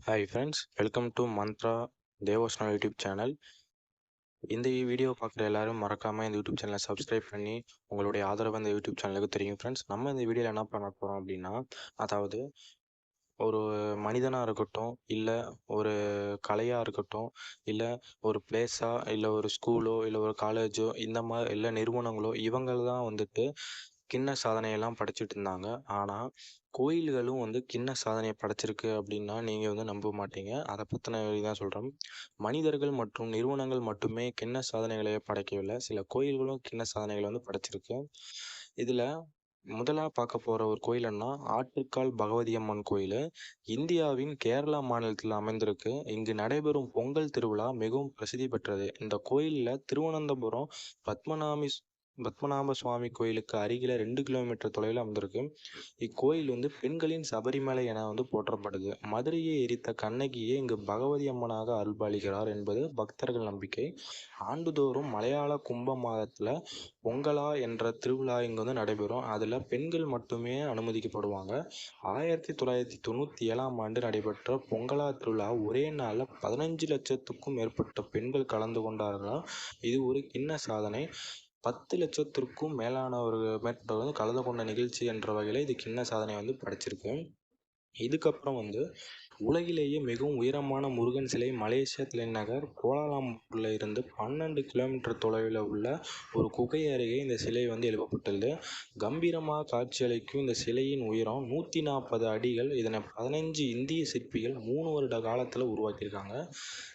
Hi friends welcome to Mantra Devosna YouTube channel இந்த video பார்க்குற எல்லாரும் மறக்காமல் இந்த யூடியூப் சேனலை சப்ஸ்கிரைப் பண்ணி உங்களுடைய ஆதரவு அந்த யூடியூப் சேனலுக்கு தெரியும் ஃப்ரெண்ட்ஸ் நம்ம இந்த வீடியோவில் என்ன பண்ண போகிறோம் அப்படின்னா அதாவது ஒரு மனிதனாக இருக்கட்டும் இல்லை ஒரு கலையாக இருக்கட்டும் இல்லை ஒரு பிளேஸாக இல்லை ஒரு ஸ்கூலோ இல்லை ஒரு காலேஜோ இந்த மாதிரி இல்லை நிறுவனங்களோ இவங்க தான் வந்துட்டு கிண்ண சாதனையெல்லாம் படைச்சிட்டு இருந்தாங்க. ஆனால் கோயில்களும் வந்து கிண்ண சாதனையை படைச்சிருக்கு அப்படின்னா நீங்கள் வந்து நம்ப மாட்டீங்க. அதை பற்றின தான் சொல்கிறேன் மனிதர்கள் மற்றும் நிறுவனங்கள் மட்டுமே கிண்ண சாதனைகளை படைக்கவில்லை. சில கோயில்களும் கிண்ண சாதனைகளை வந்து படைச்சிருக்கு. இதில் முதலாக பார்க்க போகிற ஒரு கோயில்னா ஆட்டுக்கால் பகவதி அம்மன் கோயில். இந்தியாவின் கேரளா மாநிலத்தில் அமைந்திருக்கு. இங்கு நடைபெறும் பொங்கல் திருவிழா மிகவும் பிரசித்தி பெற்றது. இந்த கோயிலில் திருவனந்தபுரம் பத்மநாமி பத்மநாப சுவாமி கோயிலுக்கு அருகில் ரெண்டு கிலோமீட்டர் தொலைவில் அமைந்திருக்கு இக்கோயில் வந்து பெண்களின் சபரிமலை என வந்து போற்றப்படுது. மதுரையை எரித்த கண்ணகியே இங்கு பகவதி அம்மனாக அருள்பாலிக்கிறார் என்பது பக்தர்கள் நம்பிக்கை. ஆண்டுதோறும் மலையாள கும்ப மாதத்தில் பொங்கலா என்ற திருவிழா இங்கே வந்து நடைபெறும். அதில் பெண்கள் மட்டுமே அனுமதிக்கப்படுவாங்க. ஆயிரத்தி தொள்ளாயிரத்தி தொண்ணூற்றி ஏழாம் ஆண்டு நடைபெற்ற பொங்கலா திருவிழா ஒரே நாளில் பதினஞ்சு லட்சத்துக்கும் மேற்பட்ட பெண்கள் கலந்து கொண்டார்கள். இது ஒரு கிண்ண சாதனை. பத்து லட்சத்திற்கும் மேலானவர்கள் மேற்பட்டவர்கள் வந்து கலந்து கொண்ட நிகழ்ச்சி என்ற வகையில் இது கின்னஸ் சாதனையை வந்து படைச்சிருக்கு? இதுக்கப்புறம் வந்து உலகிலேயே மிகவும் உயரமான முருகன் சிலை மலேசிய தலைநகர் கோலாலம்பூரில் இருந்து பன்னெண்டு கிலோமீட்டர் தொலைவில் உள்ள ஒரு குகை அருகே இந்த சிலை வந்து எழுப்பப்பட்டுள்ளது கம்பீரமாக காட்சியளிக்கும் இந்த சிலையின் உயரம் நூற்றி நாற்பது அடிகள். இதனை பதினஞ்சு இந்திய சிற்பிகள் மூணு வருட காலத்தில் உருவாக்கியிருக்காங்க.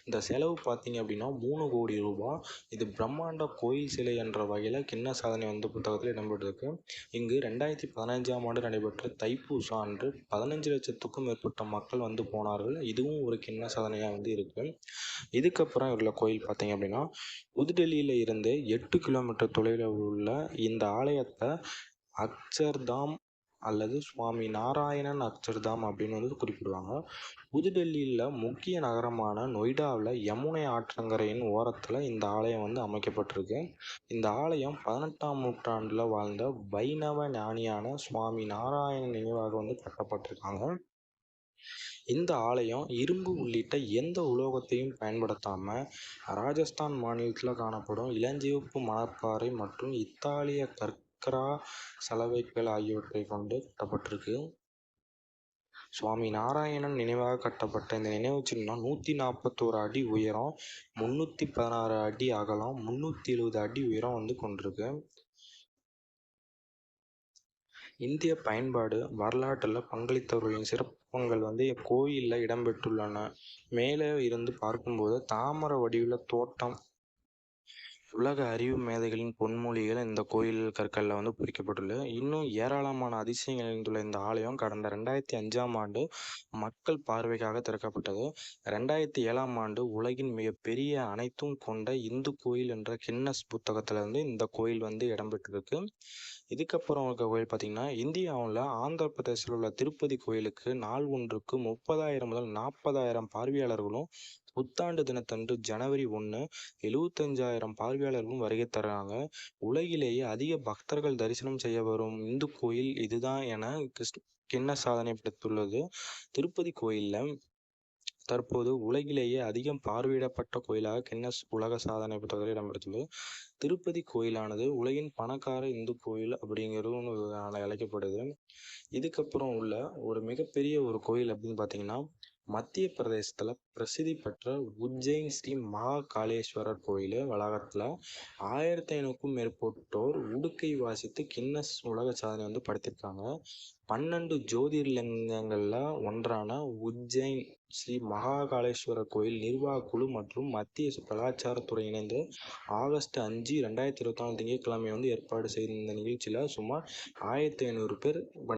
இந்த செலவு பார்த்தீங்க அப்படின்னா மூணு கோடி ரூபாய் இது பிரம்மாண்ட கோயில் சிலை என்ற வகையில் கிண்ண சாதனை வந்து புத்தகத்தில் இடம்பெற்றிருக்கு. இங்கு ரெண்டாயிரத்தி பதினஞ்சாம் ஆண்டு நடைபெற்ற தைப்பூசம் அன்று பதினஞ்சு லட்சத்துக்கும் மேற்பட்ட மக்கள் வந்து போனார்கள். இதுவும் ஒரு கிண்ண சாதனையாக வந்து இருக்குது இதுக்கப்புறம் உள்ள கோயில் பார்த்தீங்க அப்படின்னா புதுடெல்லியில் இருந்து எட்டு கிலோமீட்டர் தொலைவில் உள்ள இந்த ஆலயத்தை அக்ஷர்தாம் அல்லது சுவாமி நாராயணன் அக்ஷர்தாம் அப்படின்னு வந்து குறிப்பிடுவாங்க. புதுடெல்லியில் முக்கிய நகரமான நொய்டாவில் யமுனை ஆற்றங்கரையின் ஓரத்தில் இந்த ஆலயம் வந்து அமைக்கப்பட்டிருக்கு. இந்த ஆலயம் பதினெட்டாம் நூற்றாண்டில் வாழ்ந்த வைணவ ஞானியான சுவாமி நாராயணன் நினைவாக வந்து கட்டப்பட்டிருக்காங்க. இந்த ஆலயம் இரும்பு உள்ளிட்ட எந்த உலோகத்தையும் பயன்படுத்தாமல் ராஜஸ்தான் மாநிலத்தில் காணப்படும் இளஞ்சிவப்பு மணற்பாறை மற்றும் இத்தாலிய கற்கரா சலவைகள் ஆகியவற்றை கொண்டு கட்டப்பட்டிருக்கு. சுவாமி நாராயணன் நினைவாக கட்டப்பட்ட இந்த நினைவு சின்னம் நூற்றி நாற்பத்தோரு அடி உயரம் முந்நூற்றி பதினாறு அடி அகலம் முந்நூற்றி எழுபது அடி உயரம் வந்து கொண்டிருக்கு. இந்திய பயன்பாடு வரலாற்றில் பங்களித்தவர்களின் சிறப்பங்கள் வந்து கோயிலில் இடம்பெற்றுள்ளன. மேலே இருந்து பார்க்கும்போது தாமர வடிவில் தோட்டம் உலக அறிவு மேதைகளின் பொன்மொழிகள் இந்த கோயில் கற்களில் வந்து பொறிக்கப்பட்டுள்ளது. இன்னும் ஏராளமான அதிசயங்கள் நிறைந்துள்ள இந்த ஆலயம் கடந்த ரெண்டாயிரத்தி அஞ்சாம் ஆண்டு மக்கள் பார்வைக்காக திறக்கப்பட்டது. ரெண்டாயிரத்தி ஏழாம் ஆண்டு உலகின் மிகப்பெரிய அனைத்தும் கொண்ட இந்து கோயில் என்ற கின்னஸ் புத்தகத்தில் வந்து இந்த கோயில் வந்து இடம்பெற்றிருக்கு. இதுக்கப்புறம் இருக்க கோயில் பார்த்திங்கன்னா இந்தியாவில் ஆந்திர பிரதேசத்தில் உள்ள திருப்பதி கோயிலுக்கு நாள் ஒன்றுக்கு முப்பதாயிரம் முதல் நாற்பதாயிரம் பார்வையாளர்களும் புத்தாண்டு தினத்தன்று ஜனவரி ஒன்று எழுவத்தஞ்சாயிரம் பார்வையாளர்களும் வருகை தர்றாங்க. உலகிலேயே அதிக பக்தர்கள் தரிசனம் செய்ய வரும் இந்து கோயில் இதுதான் என கிருஷ்ண கிண்ண சாதனை படைத்துள்ளது. திருப்பதி கோயிலில் தற்போது உலகிலேயே அதிகம் பார்வையிடப்பட்ட கோயிலாக கின்னஸ் உலக சாதனை புத்தகத்தில் இடம்பெற்றுள்ளது. திருப்பதி கோயிலானது உலகின் பணக்கார இந்து கோயில் அப்படிங்கிறதும் அழைக்கப்படுது. இதுக்கப்புறம் உள்ள ஒரு மிகப்பெரிய ஒரு கோயில் அப்படின்னு பார்த்தீங்கன்னா மத்திய பிரதேசத்தில் பிரசித்தி பெற்ற உஜ்ஜைன் ஸ்ரீ மகாகாளேஸ்வரர் கோயில் வளாகத்தில் ஆயிரத்தி ஐநூறுக்கும் மேற்பட்டோர் உடுக்கை வாசித்து கின்னஸ் உலக சாதனை வந்து படுத்திருக்காங்க. பன்னெண்டு ஜோதிர்லிங்கங்களில் ஒன்றான உஜ்ஜைன் ஸ்ரீ மகாகாளேஸ்வரர் கோயில் நிர்வாக குழு மற்றும் மத்திய கலாச்சாரத்துறை இணைந்து ஆகஸ்ட் அஞ்சு ரெண்டாயிரத்தி இருபத்தி நாலு திங்கட்கிழமை வந்து ஏற்பாடு செய்திருந்த நிகழ்ச்சியில் சுமார் ஆயிரத்தி ஐநூறு பேர்